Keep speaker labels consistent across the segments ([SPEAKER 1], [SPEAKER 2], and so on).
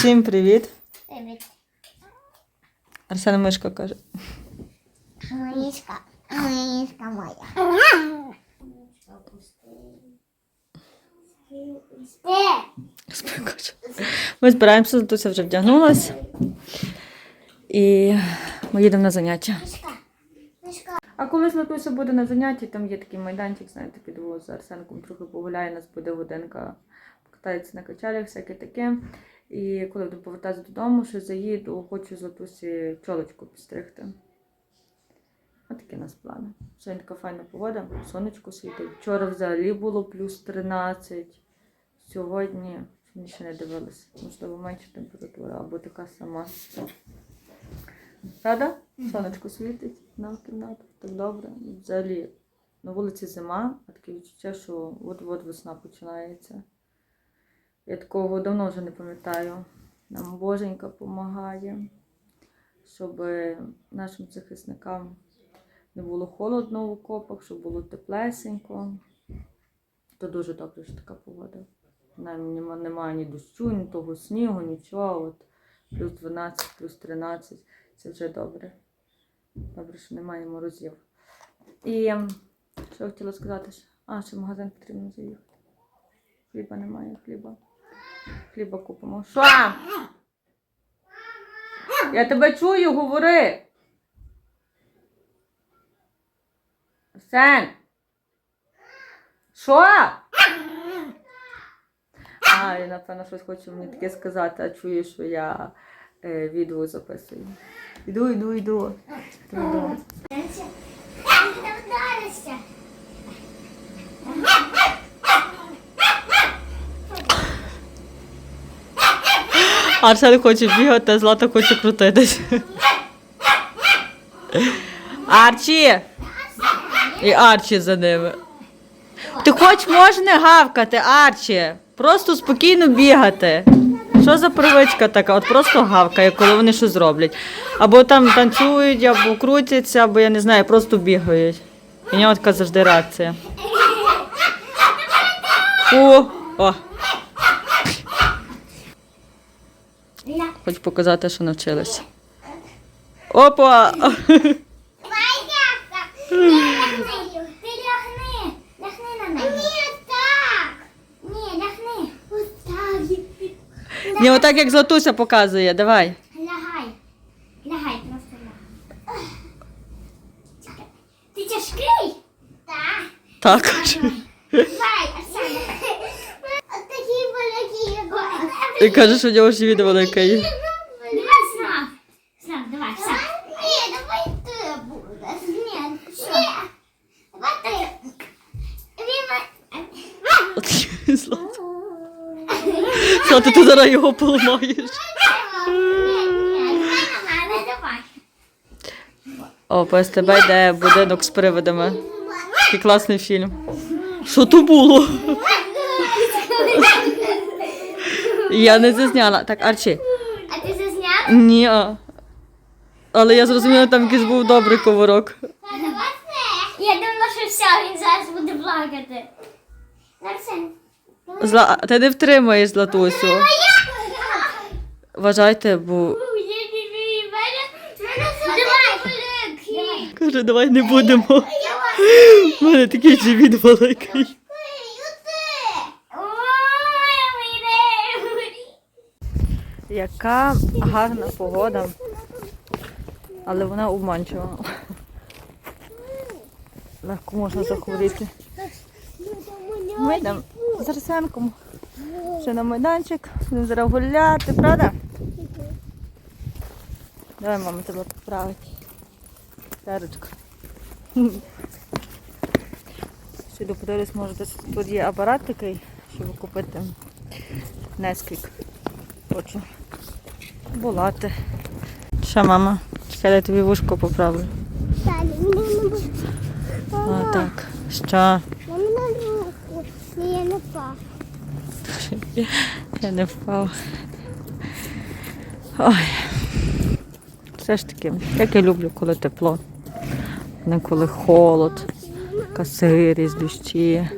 [SPEAKER 1] Усім привіт.
[SPEAKER 2] Привіт.
[SPEAKER 1] Арсена Мишка каже.
[SPEAKER 2] Мишка. Мишка моя.
[SPEAKER 1] Ми збираємося, Златуся вже вдягнулась. І ми їдемо на заняття. А коли Златуся буде на занятті, там є такий майданчик, знаєте, піду з Арсенком трохи погуляє, нас буде годинка, покатається на качелях, всяке таке. І коли буду повертатися додому, ще заїду, хочу Златусі чолочку підстригти. Ось такі у нас плани. Сьогодні така файна погода, сонечко світить. Вчора взагалі було плюс 13. Сьогодні ще не дивилася. Можливо, менша температура або така сама. Правда? Сонечко світить на кімнату. Так добре. Взагалі на вулиці зима, а таке відчуття, що от-от весна починається. Я такого давно вже не пам'ятаю. Нам Боженька допомагає, щоб нашим захисникам не було холодно в окопах, щоб було теплесенько. То дуже добре, що така погода. Нам нема- немає ні дощу, ні того снігу, нічого. От плюс 12, плюс 13. Це вже добре. Добре, що немає морозів. І що я хотіла сказати? А, ще в магазин потрібно заїхати. Хліба немає, хліба. Хліба купимо. Що? Я тебе чую, говори. Сен. Що? А, і напевно щось хоче мені таке сказати, а чує, що я е, відео записую. Іду, йду. Іду.
[SPEAKER 2] Ти вдаришся.
[SPEAKER 1] Арсен хоче бігати, а Злата хоче крутитись. Арчі! І Арчі за ними. Ти хоч можеш не гавкати, Арчі. Просто спокійно бігати. Що за привичка така? От просто гавкає, коли вони щось роблять. Або там танцюють, або крутяться, або я не знаю, просто бігають. В нього така завжди реакція. О! О! Хочу показати, що навчилася. Опа!
[SPEAKER 2] Ти лягни. Лягни. Лягни на мене. Ні, так. Ні, лягни. Отак.
[SPEAKER 1] Ні, отак як Златуся показує, давай.
[SPEAKER 2] Лягай. Лягай, просто лягай. Ти тяжкий? Так.
[SPEAKER 1] Так.
[SPEAKER 2] Давай, Арсена. От такі великі його.
[SPEAKER 1] І каже, що у нього живіт великий.
[SPEAKER 2] Давай знак. Знак, давай, все. Ні, давай ти будеш. Ні, ні. Давай ти. Він...
[SPEAKER 1] Злата. Злата, ти зараз його поламаєш. О, по СТБ йде будинок з привидами. Такий класний фільм. Що то було? Я не зазняла. Так, Арчі.
[SPEAKER 2] А ти зазняв?
[SPEAKER 1] Ні. а. Але я зрозуміла, там якийсь був добрий коворок.
[SPEAKER 2] Я думала, що все, він зараз буде плакати. Арсен.
[SPEAKER 1] Зла... Ти не втримаєш Златусю. Вважайте, бо каже, давай не будемо. У мене такий живіт великий. Яка гарна погода, але вона обманчива. Легко можна захворіти. Ми йдемо з Арсенком ще на майданчик, зараз гуляти, правда? Давай, мама, тебе поправить. Терочка. Ще йду подивлюсь, може тут є апарат такий, щоб купити Несквік. Хочу. Булати. Що, мама? Чекай, я тобі вушко поправлю. О, так. Що?
[SPEAKER 2] Я не пав.
[SPEAKER 1] Я не впав. Ой. Все ж таки, як я люблю, коли тепло, не коли холод, така сирість, дощі.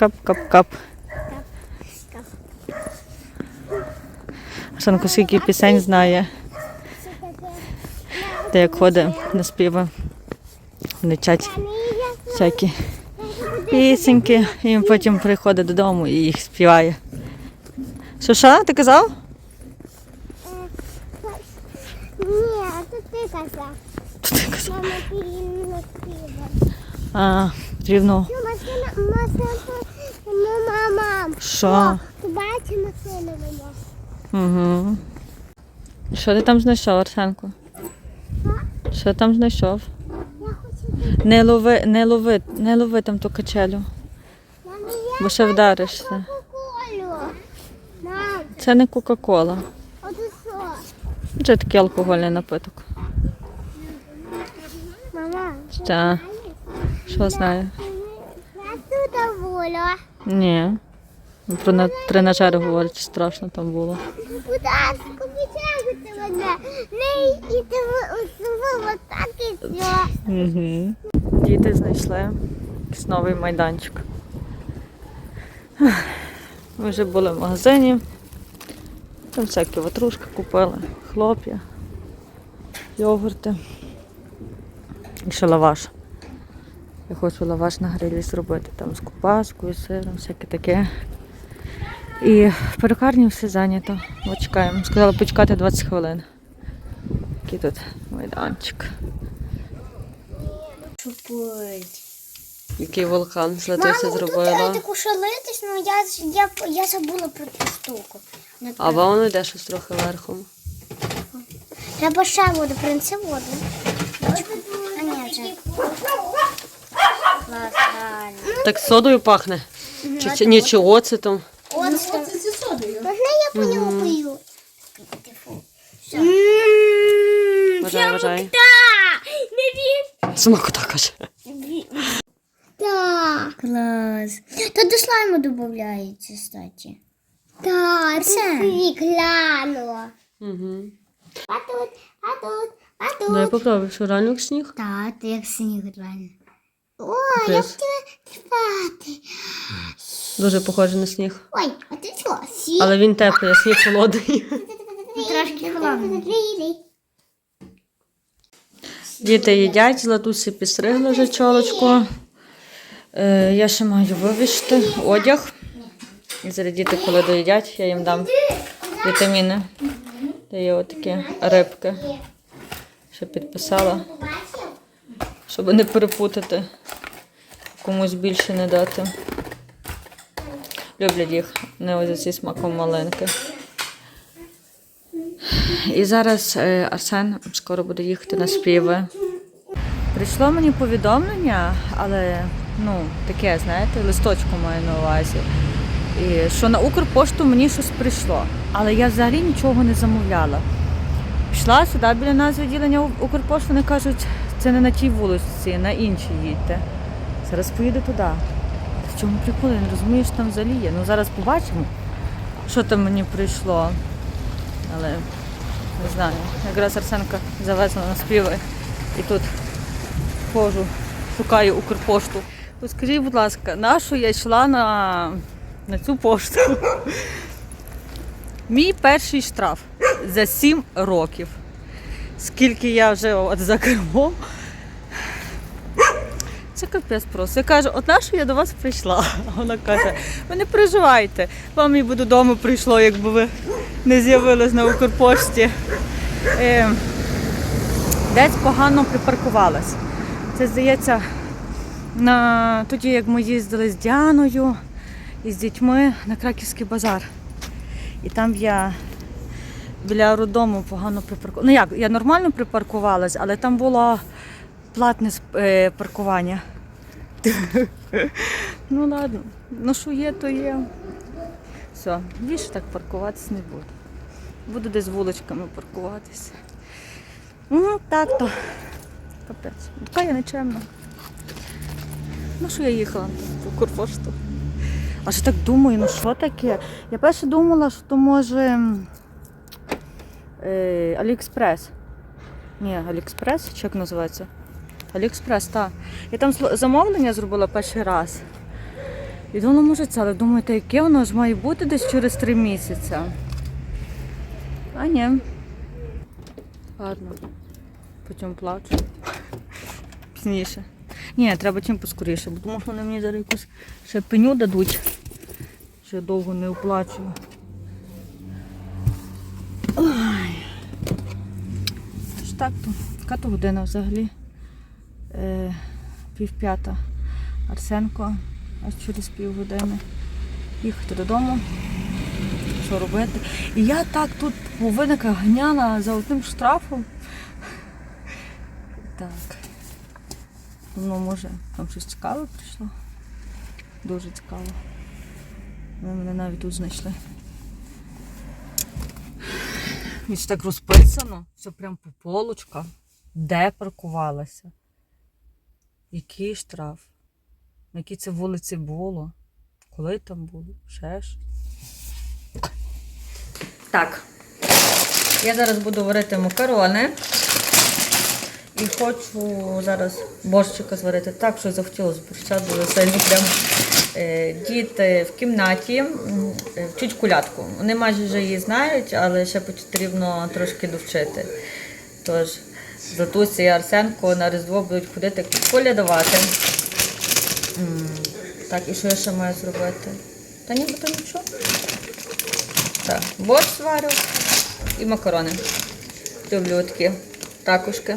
[SPEAKER 1] Кап-кап-кап. Арсенко скільки пісень знає, де як ходить на співи. Вони всякі пісеньки, і потім приходить додому і їх співає. Що що, ти казав?
[SPEAKER 2] Ні, то ти казав.
[SPEAKER 1] Що ти казав?
[SPEAKER 2] Мама пірінно співа.
[SPEAKER 1] А,
[SPEAKER 2] машина, машина, ну, мама.
[SPEAKER 1] Що?
[SPEAKER 2] Ти бачиш мене?
[SPEAKER 1] Угу. Що ти там знайшов, Арсенко? Що там знайшов? Не лови, не лови, не лови там ту качелю, бо ще вдаришся. Це не Кока-Кола. Це такий алкогольний напиток.
[SPEAKER 2] Мама.
[SPEAKER 1] Що знаю?
[SPEAKER 2] я тут воля.
[SPEAKER 1] Ні. Про на тренажери говорить, страшно там було.
[SPEAKER 2] Будь ласка, витягуйте мене. Не йдіть в так і все.
[SPEAKER 1] Діти знайшли якийсь новий майданчик. Ми вже були в магазині. Там всякі ватрушки купили, хлоп'я, йогурти. І ще лаваш. Я хочу лаваш на грилі зробити там з купаскою, сиром, всяке таке. І в перукарні все зайнято. От чекаємо. Сказала почекати 20 хвилин. Який тут майданчик. Який вулкан з
[SPEAKER 2] Мама, тут треба таку шалитись, ну я, я, я забула про цю штуку.
[SPEAKER 3] А воно йде щось трохи верхом.
[SPEAKER 2] Треба ще воду, принеси воду. А ні, вже.
[SPEAKER 3] Так содою пахне. Чи, чи, ні, чи оцетом.
[SPEAKER 2] От що. Можна я понюхаю?
[SPEAKER 3] Вважай, вважай.
[SPEAKER 2] Не він.
[SPEAKER 3] Смакота каже.
[SPEAKER 2] Так. Клас. Та до слайму додається, кстати. Так, це глянула.
[SPEAKER 3] Угу.
[SPEAKER 2] А тут, а тут, а тут.
[SPEAKER 3] Ну я попробую, що реально як сніг.
[SPEAKER 2] Так, як сніг реально. Ой, як
[SPEAKER 3] Десь.
[SPEAKER 2] тебе спати.
[SPEAKER 3] Дуже похоже на сніг.
[SPEAKER 2] Ой, а ти що, сі?
[SPEAKER 3] Але він теплий, а сніг холодний.
[SPEAKER 2] Трошки холодно.
[SPEAKER 1] Діти їдять, Златусі підстригли вже чолочку. Е, я ще маю вивішти одяг. І зараз діти, коли доїдять, я їм дам вітаміни. Де є отакі рибки. Ще підписала, щоб не перепутати, комусь більше не дати. Люблять їх, не ось зі смаком малинки. І зараз е, Арсен скоро буде їхати на співи. Прийшло мені повідомлення, але ну, таке, знаєте, листочку маю на увазі. І що на Укрпошту мені щось прийшло. Але я взагалі нічого не замовляла. Пішла сюди біля нас відділення Укрпошти, вони кажуть, це не на тій вулиці, на іншій їдьте. Зараз поїду туди. В чому прикол? Я не розумію, що там взагалі є. Ну зараз побачимо, що там мені прийшло. Але не знаю. Якраз Арсенка завезла на співи і тут ходжу, шукаю Укрпошту. Скажіть, будь ласка, на що я йшла на, на цю пошту? Мій перший штраф за 7 років. Скільки я вже от за кермом. Це капець просто. Я кажу, от на що я до вас прийшла? Вона каже, ви не переживайте, вам і би додому прийшло, якби ви не з'явились на Укрпошті. Е, десь погано припаркувалась. Це здається, на тоді, як ми їздили з Діаною і з дітьми на Краківський базар. І там я біля роддому погано припаркувалася. Ну як, я нормально припаркувалась, але там було платне е, паркування. ну ладно, ну що є, то є. Все, більше так паркуватись не буду. Буду десь вуличками паркуватися. Ну, так то. Капець. Така я нечемна. Ну що я їхала по Курпошту? А ще так думаю, ну що таке? Я перше думала, що то може е, Аліекспрес. Ні, Аліекспрес, чи як називається? Аліекспрес, так. Я там замовлення зробила перший раз. І воно може це, але думаєте, яке воно ж має бути десь через три місяці. А ні. Ладно. Потім плачу. Пізніше. Ні, треба чим поскоріше, бо тому що вони мені зараз якусь ще пеню дадуть. Я довго не оплачую. Ой. Аж так то. Яка то година взагалі? Е, пів п'ята. Арсенко аж через півгодини. Їхати додому. Що робити? І я так тут по виниках за одним штрафом. Так. Ну, може, там щось цікаве прийшло. Дуже цікаво. Вони мене навіть тут знайшли. І ж так розписано, все прям по полочках. Де паркувалася? Який штраф? На якій це вулиці було? Коли там було? Ще ж. Так. Я зараз буду варити макарони. І хочу зараз борщика зварити так, що захотілося борща дуже сильно. Прям е, діти в кімнаті е, вчуть кулятку. Вони майже вже її знають, але ще потрібно трошки довчити. Тож, Златуся і Арсенко на Різдво будуть ходити колядувати. Так, і що я ще маю зробити? Та нібито нічого. Так, борщ сварю і макарони. Люблю такі такушки.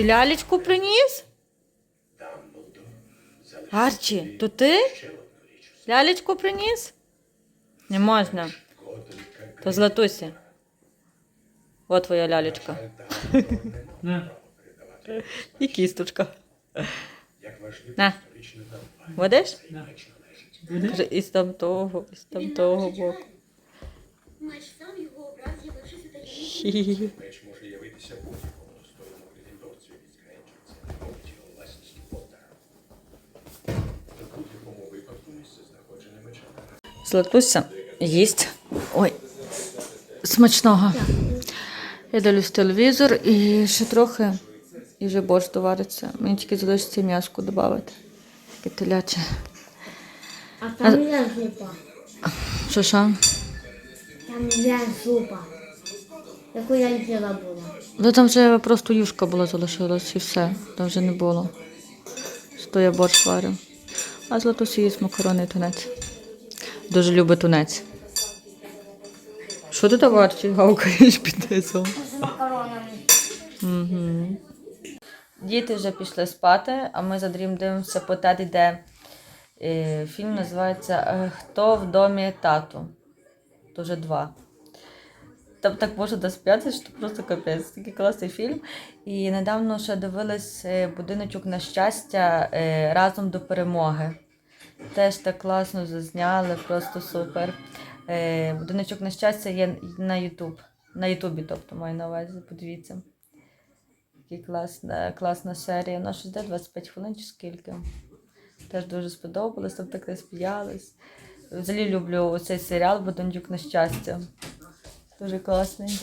[SPEAKER 1] Ти лялечку приніс? Арчі, то ти? Лялечку приніс? Не можна. То Златуся. От твоя лялечка. І кісточка. На. Будеш? Каже, із там того, із там того боку.
[SPEAKER 2] Матч сам його образ.
[SPEAKER 4] Може явитися
[SPEAKER 1] Златуся їсть. Ой, смачного. Я дивлюсь телевізор і ще трохи, і вже борщ довариться. Мені тільки залишиться м'яско додати. Таке теляче.
[SPEAKER 2] А там є зупа.
[SPEAKER 1] Що що?
[SPEAKER 2] Там є зупа. Яку я їла була.
[SPEAKER 1] Ну там вже просто юшка була залишилась і все. Там вже не було. Що я борщ варю. А Златусі їсть макарони і тунець. Дуже любить тунець. Що ти Арчі, гавкаєш під
[SPEAKER 2] макаронами.
[SPEAKER 1] Угу. Діти вже пішли спати, а ми за дрім дивимося по теді, де е, фільм називається е, Хто в домі тату. То вже два. Там так можна доспятися, що просто капець. Такий класний фільм. І недавно ще дивились е, будиночок на щастя разом до перемоги. Теж так класно зазняли, просто супер. Е, Будиночок на щастя є на Ютуб. На Ютубі, тобто маю на увазі, подивіться. Така класна, класна серія. Вона щось де 25 хвилин чи скільки. Теж дуже сподобалось, там так сміялись. Взагалі люблю цей серіал Будиночок на щастя. Дуже класний.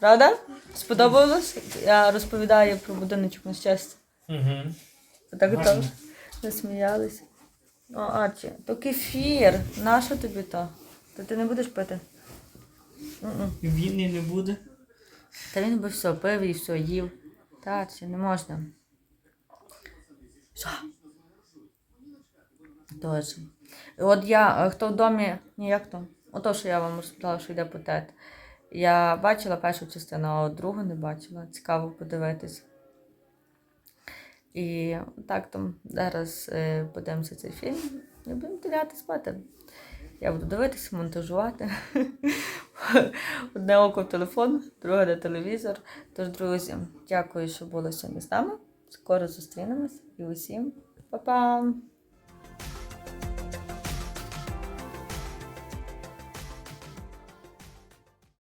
[SPEAKER 1] Правда? Сподобалось? Я розповідаю про будиночок на щастя.
[SPEAKER 5] Угу.
[SPEAKER 1] Так
[SPEAKER 5] Гарно.
[SPEAKER 1] то насміялися. О, Арчі, то кефір. Нащо тобі то? То ти не будеш пити?
[SPEAKER 5] Він і не буде.
[SPEAKER 1] Та він би все пив і все їв. Та, Арчі, не можна. Що? Тож. От я, хто в домі, ні, як то? Ото, що я вам розповідала, що йде потет. Я бачила першу частину, а от другу не бачила. Цікаво подивитись. І так там зараз е, подивимося цей фільм і будемо тиляти спати. Я буду дивитися, монтажувати. Одне око в телефон, друге на телевізор. Тож, друзі, дякую, що були сьогодні з нами. Скоро зустрінемось і усім па-па!